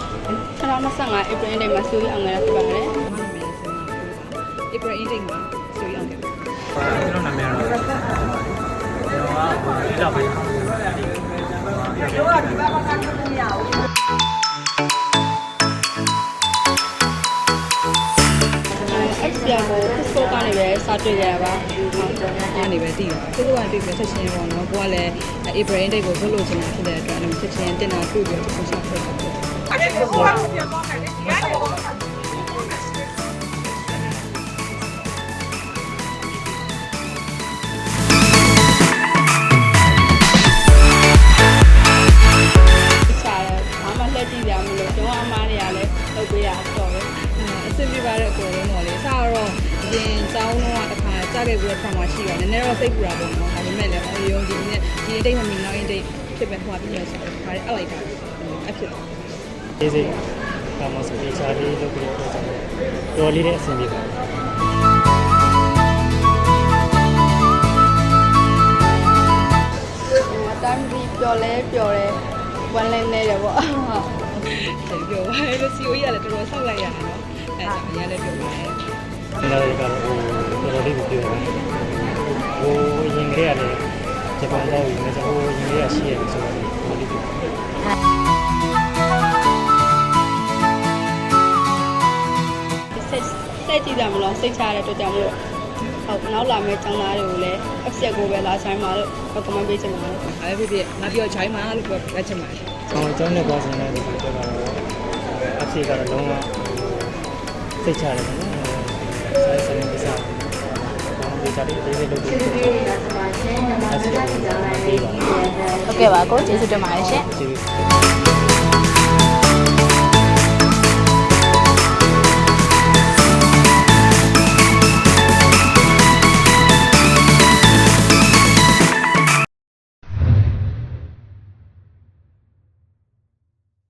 ပါတယ်ညီမလေးကတော့2025 April နေ့မှာဆိုရအောင်လည်းဖြစ်ပါတယ်မနာမည်ဆင်မှာပြောပါ April intake မှာဆိုရအောင်ခဲ့ပါကျွန်တော်နာမည်တော့ကျွန်တော်ကဒီတော့ပဲအဲ့ဆရာကို Facebook ကနေပဲစတွေ့ကြရပါဟုတ်အားနေပဲတည်ပါသူတို့ကတွေ့ပြီးချက်ချင်းပေါ့နော်ကိုကလည်း April intake ကိုလုပ်လို့ချင်တာဖြစ်တဲ့အတွက်အဲ့လိုချက်ချင်းတင်တာတွေ့ပြီးတော့ချက်ချင်းဆက်ဖွဲ့တာချာတယ် ဘာမှလှည့်ကြည့်ကြမလို့ကျွန်တော်အမားတွေကလည်းလုပ်ပေးရတော့ပဲအဆင်ပြေပါတဲ့အကိုလုံးတော့လေအစားတော့အရင်ကျောင်းတော့တစ်ခါကြားခဲ့ပြီးတော့ trauma ရှိတော့နည်းနည်းတော့စိတ်ပူတာပေါ့နော်ဒါပေမဲ့လည်းအယုံကြည်နဲ့ဒီအတိတ်မမီနောက်အတိတ်ဖြစ်ပဲဟိုပါပြီးလို့ဆိုတော့ဒါလည်းအလိုက်တာအဖြစ် တော့ဒီစိတ်ကမစပီချာလေးလုပ်ပြီးတော့တော်လေးတဲ့အဆင်ပြေပါဟိုအတိုင်းပြီးပျော်လဲပျော်တယ်ဝမ်းလဲနေတယ်ပေါ့ဟုတ်တယ်ပြောပါလေလို့ CEO ကြီးကလည်းတော်တော်ဆောက်လိုက်ရတာနော်အဲဒါအရင်လည်းပြောပါတယ်ကျွန်တော်တို့ကတော့ဟိုတော်တော်လေးကိုပြောတယ်ဟိုရင်ကလေးကလည်းဂျပန်တော့ယူနေဆိုဟိုရင်ကလေးကရှိရတယ်ဆိုတော့ဟိုလေး စိတ်စိတ်ကြည့်ကြမလို့စိတ်ချရတဲ့အတွက်ကြောင့်မလို့ဟုတ်နောက်လာမယ့်ကျောင်းသားတွေကိုလည်း upset ကိုပဲလာဆိုင်ပါလို့ recommend ပေးချင်ပါတယ်အဲဖြစ်ဖြစ်ငါပြောချိုင်းမှာလို့ပြောပြချင်ပါတယ်ဆောင်းကျောင်းနဲ့သွားစင်တဲ့ဒီကတော့အဖြစ်ကတော့လုံးဝစိတ်ချရတယ်နော်ဆိုင်ဆိုင်ပစ္စည်းဘာလို့ဒီချာလေးလေးလေးလုပ်ပြီးအဖြစ်ကိုပြီးပါဟုတ်ကဲ့ပါကိုကျေးဇူးတင်ပါတယ်ရှင်ကျေးဇူး